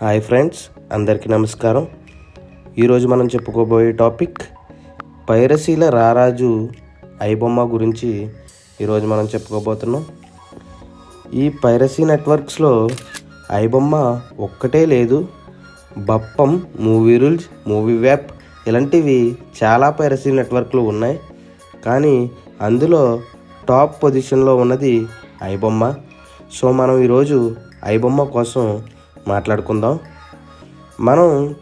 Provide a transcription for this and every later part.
Hi friends అందరికీ నమస్కారం. ఈరోజు మనం చెప్పుకోబోయే టాపిక్ పైరసీల రారాజు ఐబొమ్మ గురించి ఈరోజు మనం చెప్పుకోబోతున్నాం. ఈ పైరసీ నెట్వర్క్స్లో ఐబొమ్మ ఒక్కటే లేదు బప్పం మూవీ రూల్స్ మూవీ వ్యాప్ ఇలాంటివి చాలా పైరసీ నెట్వర్క్లు ఉన్నాయి. కానీ అందులో టాప్ పొజిషన్లో ఉన్నది ఐబొమ్మ. సో మనం ఈరోజు ఐబొమ్మ కోసం మాట్లాడుకుందాం. మనం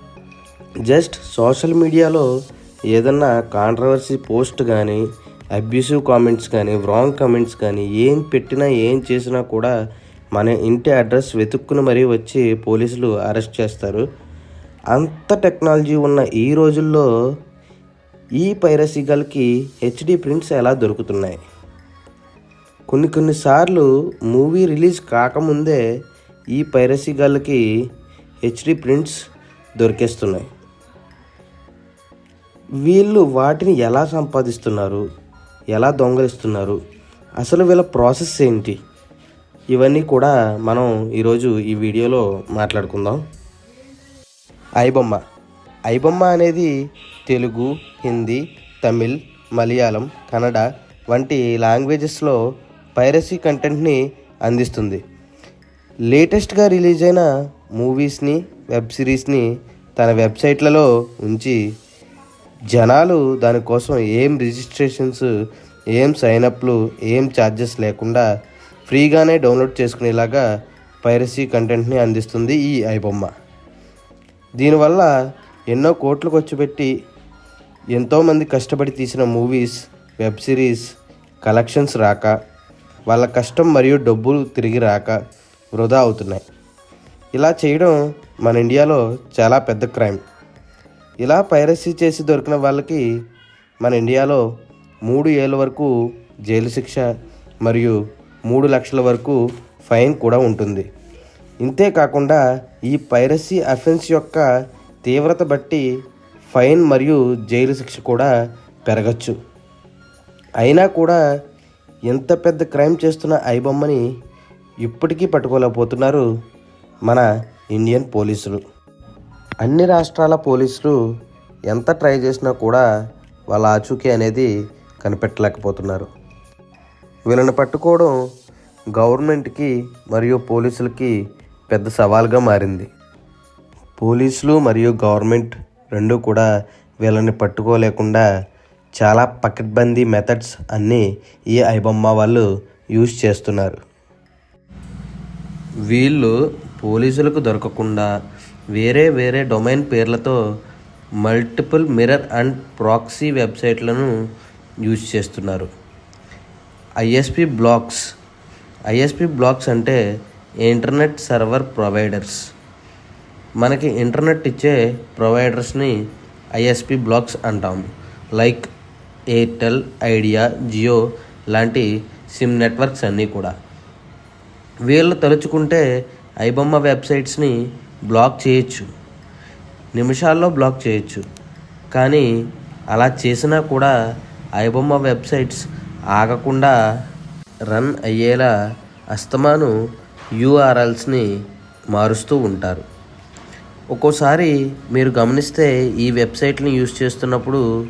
జస్ట్ సోషల్ మీడియాలో ఏదన్నా కాంట్రవర్సీ పోస్ట్ కానీ అబ్యూసివ్ కామెంట్స్ కానీ రాంగ్ కామెంట్స్ కానీ ఏం పెట్టినా ఏం చేసినా కూడా మన ఇంటి అడ్రస్ వెతుక్కుని మరీ వచ్చి పోలీసులు అరెస్ట్ చేస్తారు. అంత టెక్నాలజీ ఉన్న ఈ రోజుల్లో ఈ పైరసీగల్కి హెచ్డి ప్రింట్స్ ఎలా దొరుకుతున్నాయి? కొన్ని కొన్నిసార్లు మూవీ రిలీజ్ కాకముందే ఈ పైరసీ గళ్ళకి హెచ్డి ప్రింట్స్ దొరికేస్తున్నాయి. వీళ్ళు వాటిని ఎలా సంపాదిస్తున్నారు? ఎలా దొంగలిస్తున్నారు? అసలు వీళ్ళ ప్రాసెస్ ఏంటి? ఇవన్నీ కూడా మనం ఈరోజు ఈ వీడియోలో మాట్లాడుకుందాం. ఐబొమ్మ. ఐబొమ్మ అనేది తెలుగు హిందీ తమిళ్ మలయాళం కన్నడ వంటి లాంగ్వేజెస్లో పైరసీ కంటెంట్ని అందిస్తుంది. లేటెస్ట్గా రిలీజ్ అయిన మూవీస్ని వెబ్ సిరీస్ని తన వెబ్సైట్లలో ఉంచి జనాలు దానికోసం ఏం రిజిస్ట్రేషన్స్ ఏం సైనప్లు ఏం ఛార్జెస్ లేకుండా ఫ్రీగానే డౌన్లోడ్ చేసుకునేలాగా పైరసీ కంటెంట్ని అందిస్తుంది ఈ ఐబొమ్మ. దీనివల్ల ఎన్నో కోట్లు ఖర్చు పెట్టి ఎంతోమంది కష్టపడి తీసిన మూవీస్ వెబ్ సిరీస్ కలెక్షన్స్ రాక వాళ్ళ కష్టం మరియు డబ్బులు తిరిగి రాక వృధా అవుతున్నాయి. ఇలా చేయడం మన ఇండియాలో చాలా పెద్ద క్రైమ్. ఇలా పైరసీ చేసి దొరికిన వాళ్ళకి మన ఇండియాలో మూడు ఏళ్ళ వరకు జైలు శిక్ష మరియు మూడు లక్షల వరకు ఫైన్ కూడా ఉంటుంది. ఇంతే కాకుండా ఈ పైరసీ అఫెన్స్ యొక్క తీవ్రత బట్టి ఫైన్ మరియు జైలు శిక్ష కూడా పెరగచ్చు. అయినా కూడా ఎంత పెద్ద క్రైమ్ చేస్తున్న ఐబొమ్మని ఇప్పటికీ పట్టుకోలేకపోతున్నారు మన ఇండియన్ పోలీసులు. అన్ని రాష్ట్రాల పోలీసులు ఎంత ట్రై చేసినా కూడా వాళ్ళ ఆచూకీ అనేది కనిపెట్టలేకపోతున్నారు. వీళ్ళని పట్టుకోవడం గవర్నమెంట్కి మరియు పోలీసులకి పెద్ద సవాల్గా మారింది. పోలీసులు మరియు గవర్నమెంట్ రెండూ కూడా వీళ్ళని పట్టుకోలేకుండా చాలా పకడ్బందీ మెథడ్స్ అన్నీ ఈ ఐబొమ్మ వాళ్ళు యూజ్ చేస్తున్నారు. వీళ్ళు పోలీసులకు దొరకకుండా వేరే వేరే డొమైన్ పేర్లతో మల్టిపుల్ మిర్రర్ అండ్ ప్రాక్సీ వెబ్సైట్లను యూజ్ చేస్తున్నారు. ISP blocks. ఐఎస్పి బ్లాక్స్ అంటే ఇంటర్నెట్ సర్వర్ ప్రొవైడర్స్. మనకి ఇంటర్నెట్ ఇచ్చే ప్రొవైడర్స్ని ఐఎస్పి బ్లాక్స్ అంటాం. లైక్ ఎయిర్టెల్ ఐడియా జియో లాంటి సిమ్ నెట్వర్క్స్ అన్నీ కూడా. వీళ్ళు తలుచుకుంటే ఐబొమ్మ వెబ్సైట్స్ని బ్లాక్ చేయొచ్చు. నిమిషాల్లో బ్లాక్ చేయొచ్చు. కానీ అలా చేసినా కూడా ఐబొమ్మ వెబ్సైట్స్ ఆగకుండా రన్ అయ్యేలా అస్తమాను యూఆర్ఎల్స్ని మారుస్తూ ఉంటారు. ఒక్కోసారి మీరు గమనిస్తే ఈ వెబ్సైట్ని యూజ్ చేస్తున్నప్పుడు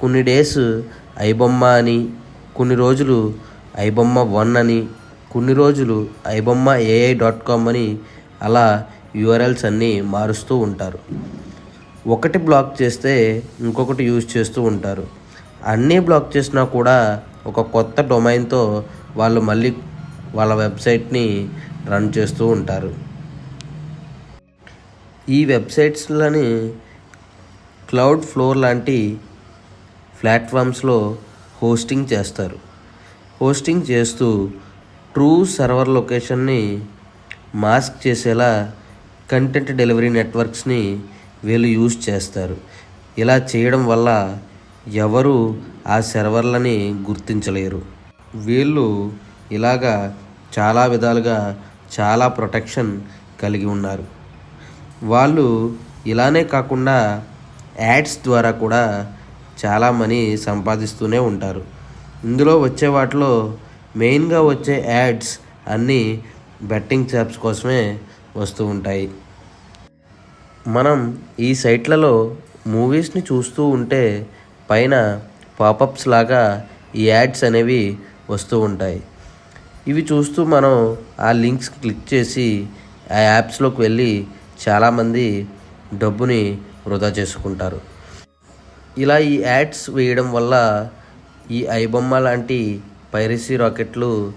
కొన్ని డేస్ ఐబొమ్మ అని కొన్ని రోజులు ఐబొమ్మ వన్ అని కొన్ని రోజులు ఐబొమ్మ ఏఐ డాట్ కామ్ అని అలా యూఆర్ఎల్స్ అన్నీ మారుస్తూ ఉంటారు. ఒకటి బ్లాక్ చేస్తే ఇంకొకటి యూజ్ చేస్తూ ఉంటారు. అన్నీ బ్లాక్ చేసినా కూడా ఒక కొత్త డొమైన్తో వాళ్ళు మళ్ళీ వాళ్ళ వెబ్సైట్ని రన్ చేస్తూ ఉంటారు. ఈ వెబ్సైట్స్లని క్లౌడ్ ఫ్లోర్ లాంటి ప్లాట్ఫామ్స్లో హోస్టింగ్ చేస్తారు. హోస్టింగ్ చేస్తూ ట్రూ సర్వర్ లొకేషన్ని మాస్క్ చేసేలా కంటెంట్ డెలివరీ నెట్వర్క్స్ని వీళ్ళు యూజ్ చేస్తారు. ఇలా చేయడం వల్ల ఎవరు ఆ సర్వర్లని గుర్తించలేరు. వీళ్ళు ఇలాగా చాలా విధాలుగా చాలా ప్రొటెక్షన్ కలిగి ఉన్నారు. వాళ్ళు ఇలానే కాకుండా యాడ్స్ ద్వారా కూడా చాలా మనీ సంపాదిస్తూనే ఉంటారు. ఇందులో వచ్చే వాటిలో మెయిన్గా వచ్చే యాడ్స్ అన్నీ బెట్టింగ్ యాప్స్ కోసమే వస్తూ ఉంటాయి. మనం ఈ సైట్లలో మూవీస్ని చూస్తూ ఉంటే పైన పాపప్స్ లాగా ఈ యాడ్స్ అనేవి వస్తూ ఉంటాయి. ఇవి చూస్తూ మనం ఆ లింక్స్ క్లిక్ చేసి ఆ యాప్స్లోకి వెళ్ళి చాలామంది డబ్బుని వృధా చేసుకుంటారు. ఇలా ఈ యాడ్స్ వేయడం వల్ల ఈ ఐబొమ్మ లాంటి పైరసీ రాకెట్లు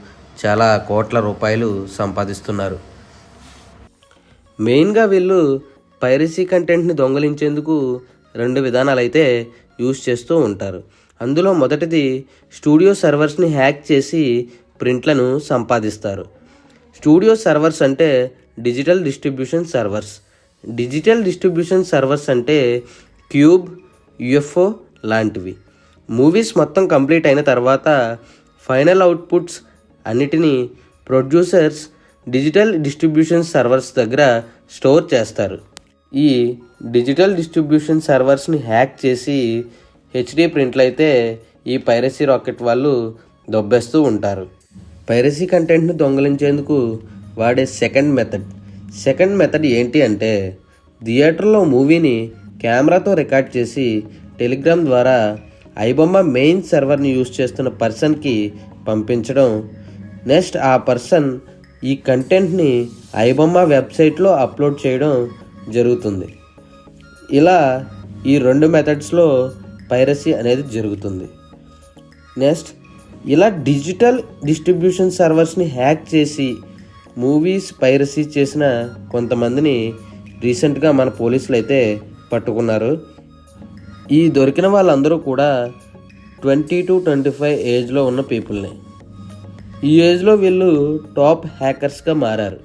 చాలా కోట్ల రూపాయలు సంపాదిస్తున్నారు. మెయిన్గా వీళ్ళు పైరసీ కంటెంట్ని దొంగలించేందుకు రెండు విధానాలు అయితే యూజ్ చేస్తూ ఉంటారు. అందులో మొదటిది స్టూడియో సర్వర్స్ని హ్యాక్ చేసి ప్రింట్లను సంపాదిస్తారు. స్టూడియో సర్వర్స్ అంటే digital distribution servers. Digital distribution servers అంటే క్యూబ్ యుఎఫ్ఓ లాంటివి. మూవీస్ మొత్తం కంప్లీట్ అయిన తర్వాత ఫైనల్ అవుట్పుట్స్ అన్నిటినీ ప్రొడ్యూసర్స్ డిజిటల్ డిస్ట్రిబ్యూషన్ సర్వర్స్ దగ్గర స్టోర్ చేస్తారు. ఈ డిజిటల్ డిస్ట్రిబ్యూషన్ సర్వర్స్ని హ్యాక్ చేసి హెచ్డి ప్రింట్లు అయితే ఈ పైరసీ రాకెట్ వాళ్ళు దొబ్బేస్తూ ఉంటారు. పైరసీ కంటెంట్ను దొంగలించేందుకు వాడే సెకండ్ మెథడ్. సెకండ్ మెథడ్ ఏంటి అంటే థియేటర్లో మూవీని కెమెరాతో రికార్డ్ చేసి టెలిగ్రామ్ ద్వారా ఐబొమ్మ మెయిన్ సర్వర్ని యూజ్ చేస్తున్న పర్సన్కి పంపించడం. నెక్స్ట్ ఆ పర్సన్ ఈ కంటెంట్ని ఐబొమ్మ వెబ్సైట్లో అప్లోడ్ చేయడం జరుగుతుంది. ఇలా ఈ రెండు మెథడ్స్లో పైరసీ అనేది జరుగుతుంది. నెక్స్ట్ ఇలా డిజిటల్ డిస్ట్రిబ్యూషన్ సర్వర్స్ని హ్యాక్ చేసి మూవీస్ పైరసీ చేసిన కొంతమందిని రీసెంట్గా మన పోలీసులు అయితే పట్టుకున్నారు. ఈ దొరికిన వాళ్ళందరూ కూడా ట్వంటీ టు ట్వంటీ ఫైవ్ ఏజ్లో ఉన్న పీపుల్ని. ఈ ఏజ్లో వీళ్ళు టాప్ హ్యాకర్స్గా మారారు.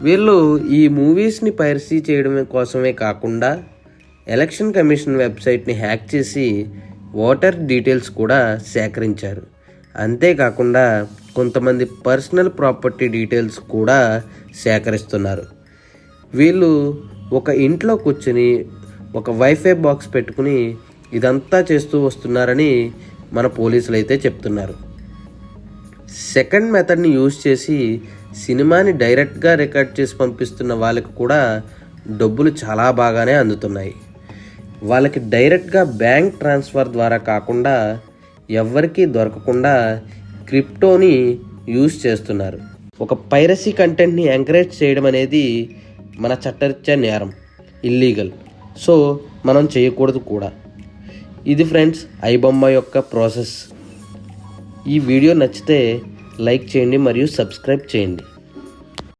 వీళ్ళు ఈ మూవీస్ని పైరసీ చేయడం కోసమే కాకుండా ఎలక్షన్ కమిషన్ వెబ్సైట్ని హ్యాక్ చేసి ఓటర్ డీటెయిల్స్ కూడా సేకరించారు. అంతేకాకుండా కొంతమంది పర్సనల్ ప్రాపర్టీ డీటెయిల్స్ కూడా సేకరిస్తున్నారు. వీళ్ళు ఒక ఇంట్లో కూర్చుని ఒక వైఫై బాక్స్ పెట్టుకుని ఇదంతా చేస్తూ వస్తున్నారని మన పోలీసులు అయితే చెప్తున్నారు సెకండ్ మెథడ్ని యూజ్ చేసి సినిమాని డైరెక్ట్గా రికార్డ్ చేసి పంపిస్తున్న వాళ్ళకి కూడా డబ్బులు చాలా బాగానే అందుతున్నాయి. వాళ్ళకి డైరెక్ట్గా బ్యాంక్ ట్రాన్స్ఫర్ ద్వారా కాకుండా ఎవరికీ దొరకకుండా క్రిప్టోని యూజ్ చేస్తున్నారు. ఒక పైరసీ కంటెంట్ని ఎంకరేజ్ చేయడం అనేది మన చట్టరీత్యా నేరం ఇల్లీగల్ సో మనం చేయకూడదు కూడా. ఇది ఫ్రెండ్స్ ఐబొమ్మ యొక్క ప్రాసెస్. ఈ వీడియో నచ్చితే లైక్ చేయండి మరియు సబ్స్క్రైబ్ చేయండి.